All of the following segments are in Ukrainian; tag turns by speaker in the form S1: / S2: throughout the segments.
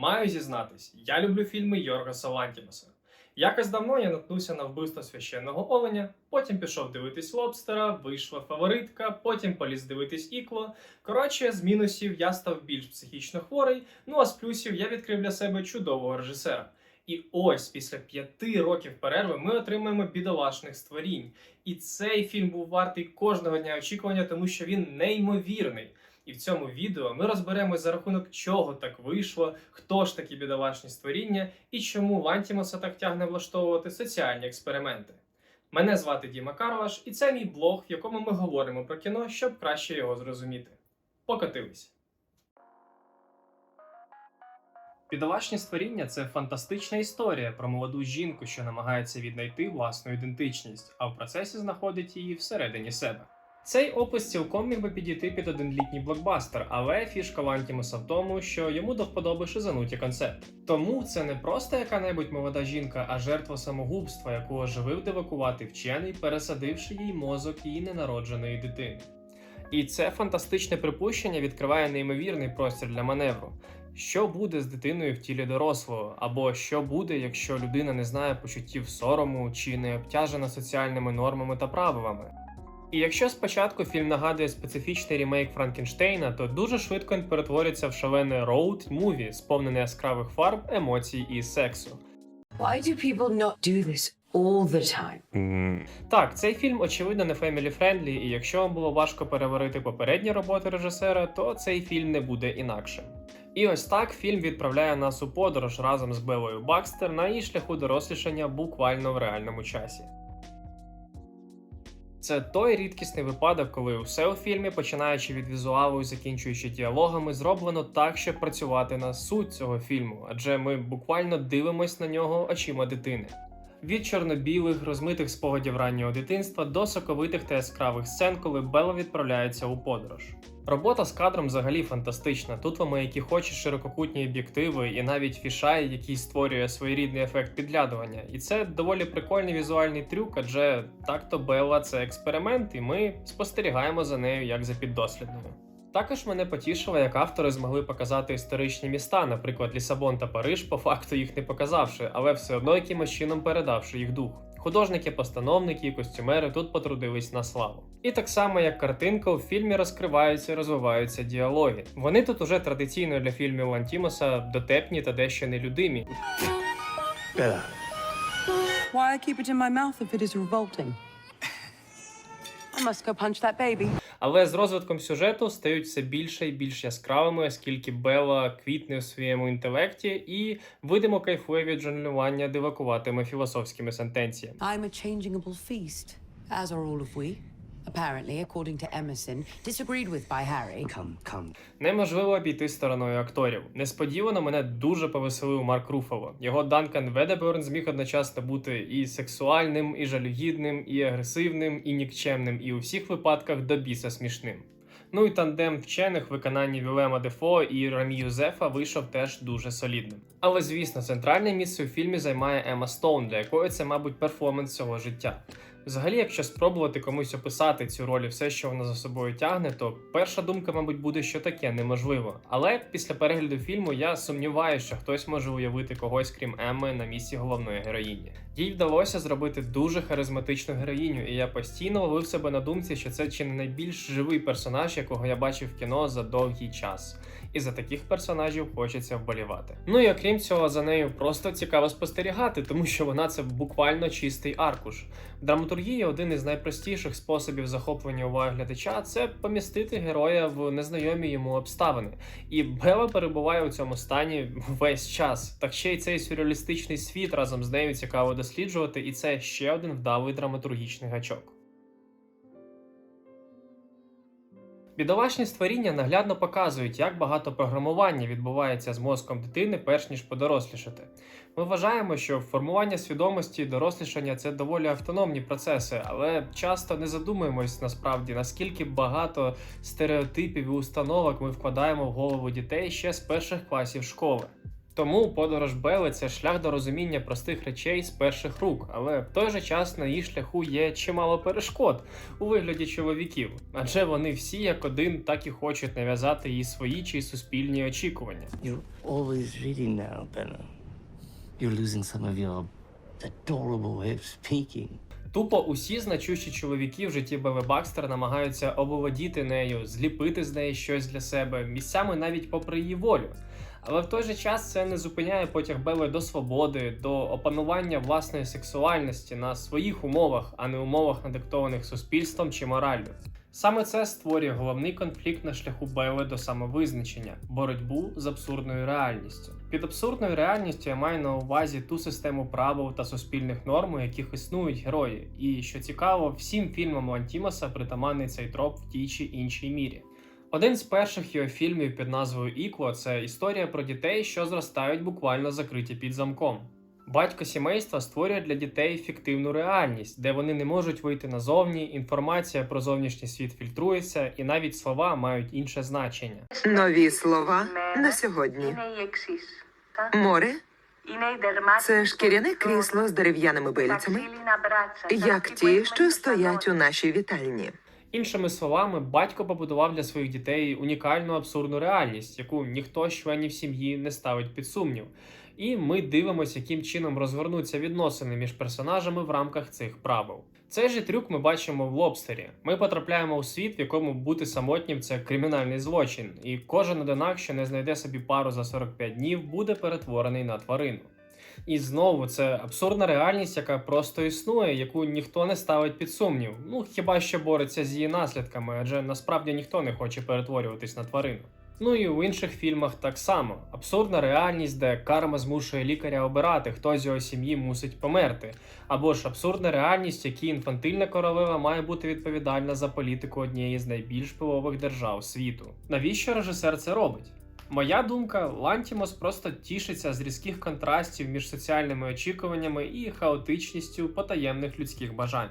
S1: Маю зізнатись, я люблю фільми Йоргаса Лантімаса. Якось давно я наткнувся на вбивство священного оленя, потім пішов дивитись лобстера, вийшла фаворитка, потім поліз дивитись ікло. Коротше, з мінусів я став більш психічно хворий, ну а з плюсів я відкрив для себе чудового режисера. І ось після п'яти років перерви ми отримаємо бідолашних створінь. І цей фільм був вартий кожного дня очікування, тому що він неймовірний. І в цьому відео ми розберемось за рахунок чого так вийшло, хто ж такі бідолашні створіння і чому Лантімоса так тягне влаштовувати соціальні експерименти. Мене звати Діма Карлаш, і це мій блог, в якому ми говоримо про кіно, щоб краще його зрозуміти. Покотились! Бідолашні створіння це фантастична історія про молоду жінку, що намагається віднайти власну ідентичність, а в процесі знаходить її всередині себе. Цей опис цілком міг би підійти під один літній блокбастер, але фішка Лантімуса в тому, що йому до вподоби шизануті концепти. Тому це не просто яка-небудь молода жінка, а жертва самогубства, яку оживив девакувати вчений, пересадивши їй мозок її ненародженої дитини. І це фантастичне припущення відкриває неймовірний простір для маневру. Що буде з дитиною в тілі дорослого, або що буде, якщо людина не знає почуттів сорому чи не обтяжена соціальними нормами та правилами? І якщо спочатку фільм нагадує специфічний ремейк Франкенштейна, то дуже швидко він перетворюється в шалене роуд муві, сповнене яскравих фарб, емоцій і сексу.
S2: Why do people not do this all the time?
S1: Так, цей фільм очевидно не family friendly, і якщо вам було важко переварити попередні роботи режисера, то цей фільм не буде інакшим. І ось так фільм відправляє нас у подорож разом з Белою Бакстер на її шляху дорослішання буквально в реальному часі. Це той рідкісний випадок, коли усе у фільмі, починаючи від візуалу і закінчуючи діалогами, зроблено так, щоб працювати на суть цього фільму, адже ми буквально дивимось на нього очима дитини. Від чорно-білих, розмитих спогадів раннього дитинства до соковитих та яскравих сцен, коли Белла відправляється у подорож. Робота з кадром взагалі фантастична. Тут вам які хочеш ширококутні об'єктиви, і навіть фішай, який створює своєрідний ефект підглядування. І це доволі прикольний візуальний трюк, адже так-то Белла це експеримент, і ми спостерігаємо за нею як за піддослідною. Також мене потішило, як автори змогли показати історичні міста, наприклад, Лісабон та Париж, по факту їх не показавши, але все одно якимось чином передавши їх дух. Художники, постановники і костюмери тут потрудились на славу. І так само, як картинка, у фільмі розкриваються і розвиваються діалоги. Вони тут уже традиційно для фільмів Лантімоса дотепні та дещо нелюдимі.
S3: Bella,
S2: Why I keep it in my mouth if it is revolting? I must go punch that baby.
S1: Але з розвитком сюжету стають все більше і більш яскравими, оскільки Белла квітне у своєму інтелекті і видимо кайфує від жонглювання дивакуватими філософськими сентенціями.
S2: I'm a changeable feast, as are all of we. Apparently, according to Emerson, disagreed with by Harry.
S3: come, come.
S1: Неможливо обійти стороною акторів. Несподівано мене дуже повеселив Марк Руфало. Його Данкан Ведеберн зміг одночасно бути і сексуальним, і жалюгідним, і агресивним, і нікчемним, і у всіх випадках до біса смішним. Ну і тандем вчених в виконанні Вілема Дефо і Рамі Юзефа вийшов теж дуже солідним. Але звісно, центральне місце у фільмі займає Ема Стоун, для якої це, мабуть, перформанс цього життя. Взагалі, якщо спробувати комусь описати цю роль і все, що вона за собою тягне, то перша думка, мабуть, буде, що таке неможливо. Але після перегляду фільму я сумніваюся, що хтось може уявити когось, крім Емми, на місці головної героїні. Їй вдалося зробити дуже харизматичну героїню, і я постійно ловив себе на думці, що це чи не найбільш живий персонаж, якого я бачив в кіно за довгий час. І за таких персонажів хочеться вболівати. Ну і окрім цього, за нею просто цікаво спостерігати, тому що вона це буквально чистий аркуш. В драматургії один із найпростіших способів захоплення уваги глядача це помістити героя в незнайомі йому обставини. І Бела перебуває у цьому стані весь час. Так ще й цей сюрреалістичний світ разом з нею цікаво досліджувати, і це ще один вдалий драматургічний гачок. Бідолашні створіння наглядно показують, як багато програмування відбувається з мозком дитини, перш ніж подорослішати. Ми вважаємо, що формування свідомості і дорослішання це доволі автономні процеси, але часто не задумуємось насправді, наскільки багато стереотипів і установок ми вкладаємо в голову дітей ще з перших класів школи. Тому подорож Бели це шлях до розуміння простих речей з перших рук, але в той же час на її шляху є чимало перешкод у вигляді чоловіків, адже вони всі як один так і хочуть нав'язати їй свої чи суспільні очікування.
S3: You're always reading now, Bella. You're losing some of your adorable way of speaking.
S1: Тупо усі значущі чоловіки в житті Бели Бакстер намагаються обоводіти нею, зліпити з неї щось для себе, місцями навіть попри її волю. Але в той же час це не зупиняє потяг Бели до свободи, до опанування власної сексуальності на своїх умовах, а не умовах, надиктованих суспільством чи мораллю. Саме це створює головний конфлікт на шляху Бели до самовизначення боротьбу з абсурдною реальністю. Під абсурдною реальністю я маю на увазі ту систему правил та суспільних норм, у яких існують герої. І що цікаво, всім фільмам Лантімоса притаманний цей троп в тій чи іншій мірі. Один з перших його фільмів під назвою Ікло це історія про дітей, що зростають буквально закриті під замком. Батько сімейства створює для дітей фіктивну реальність, де вони не можуть вийти назовні. Інформація про зовнішній світ фільтрується, і навіть слова мають інше значення.
S4: Нові слова на сьогодні. Море це шкіряне крісло з дерев'яними бильцями, як ті, що стоять у нашій вітальні.
S1: Іншими словами, батько побудував для своїх дітей унікальну абсурдну реальність, яку ніхто з членів сім'ї не ставить під сумнів. І ми дивимося, яким чином розгорнуться відносини між персонажами в рамках цих правил. Цей же трюк ми бачимо в лобстері. Ми потрапляємо у світ, в якому бути самотнім це кримінальний злочин, і кожен одинак, що не знайде собі пару за 45 днів, буде перетворений на тварину. І знову це абсурдна реальність, яка просто існує, яку ніхто не ставить під сумнів. Ну хіба що бореться з її наслідками, адже насправді ніхто не хоче перетворюватись на тварину. Ну і в інших фільмах так само абсурдна реальність, де карма змушує лікаря обирати, хто з його сім'ї мусить померти, або ж абсурдна реальність, якій інфантильна королева має бути відповідальна за політику однієї з найбільш впливових держав світу. Навіщо режисер це робить? Моя думка, Лантімос просто тішиться з різких контрастів між соціальними очікуваннями і хаотичністю потаємних людських бажань.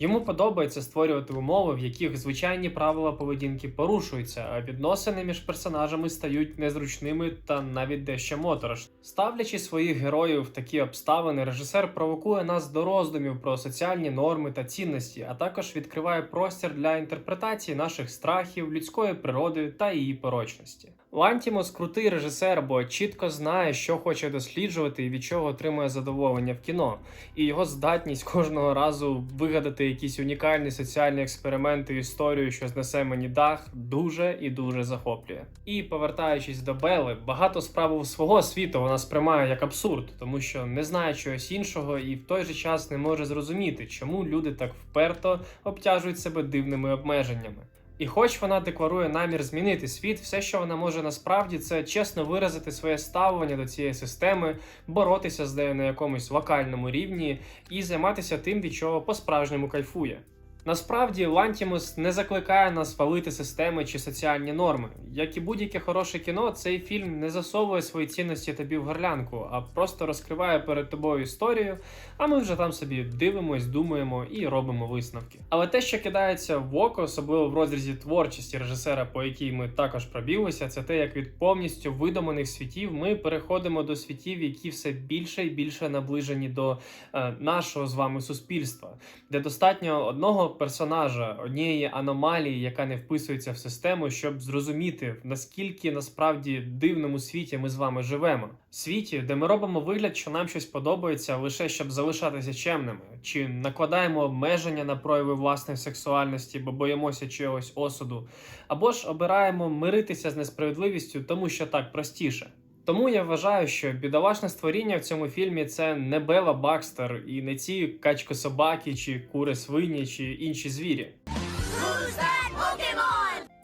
S1: Йому подобається створювати умови, в яких звичайні правила поведінки порушуються, а відносини між персонажами стають незручними та навіть дещо моторошними. Ставлячи своїх героїв в такі обставини, режисер провокує нас до роздумів про соціальні норми та цінності, а також відкриває простір для інтерпретації наших страхів, людської природи та її порочності. Лантімос крутий режисер, бо чітко знає, що хоче досліджувати і від чого отримує задоволення в кіно, і його здатність кожного разу вигадати якісь унікальні соціальні експерименти історію, що знесе мені дах, дуже і дуже захоплює. І повертаючись до Бели, багато справ свого світу вона сприймає як абсурд, тому що не знає чогось іншого і в той же час не може зрозуміти, чому люди так вперто обтяжують себе дивними обмеженнями. І хоч вона декларує намір змінити світ, все, що вона може насправді, це чесно виразити своє ставлення до цієї системи, боротися з нею на якомусь локальному рівні і займатися тим, від чого по-справжньому кайфує. Насправді, Лантімус не закликає нас валити системи чи соціальні норми. Як і будь-яке хороше кіно, цей фільм не засовує свої цінності тобі в горлянку, а просто розкриває перед тобою історію, а ми вже там собі дивимось, думаємо і робимо висновки. Але те, що кидається в око, особливо в розрізі творчості режисера, по якій ми також пробілися, це те, як від повністю видуманих світів ми переходимо до світів, які все більше і більше наближені до е, нашого з вами суспільства, де достатньо одного персонажа, однієї аномалії, яка не вписується в систему, щоб зрозуміти наскільки насправді дивному світі ми з вами живемо. Світі, де ми робимо вигляд, що нам щось подобається лише щоб залишатися чемними, чи накладаємо обмеження на прояви власної сексуальності, бо боїмося чогось осуду, або ж обираємо миритися з несправедливістю, тому що так простіше. Тому я вважаю, що бідолашне створіння в цьому фільмі це не Бела Бакстер і не ці качко-собаки, чи кури свині, чи інші звірі.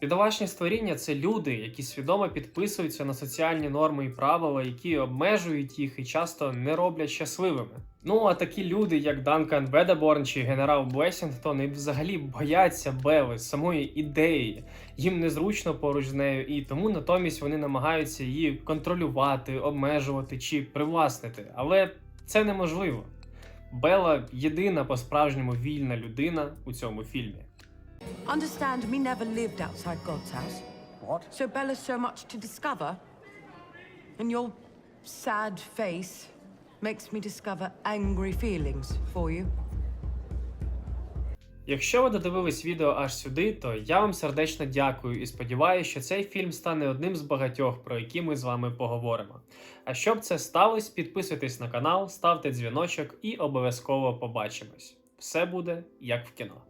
S1: Бідолашні створіння це люди, які свідомо підписуються на соціальні норми і правила, які обмежують їх і часто не роблять щасливими. Ну а такі люди, як Данкан Ведеборн чи генерал Блесінгтон, і взагалі бояться Бели, самої ідеї. Їм незручно поруч з нею, і тому натомість вони намагаються її контролювати, обмежувати чи привласнити. Але це неможливо. Бела єдина по-справжньому вільна людина у цьому фільмі.
S2: Understand, me never lived outside God's house.
S3: What?
S2: So Bella's so much to discover. And you're sad face makes me discover angry feelings for you.
S1: Якщо ви додивились відео аж сюди, то я вам сердечно дякую і сподіваюся, що цей фільм стане одним з багатьох, про які ми з вами поговоримо. А щоб це сталося, підписуйтесь на канал, ставте дзвіночок і обов'язково побачимось. Все буде як в кіно.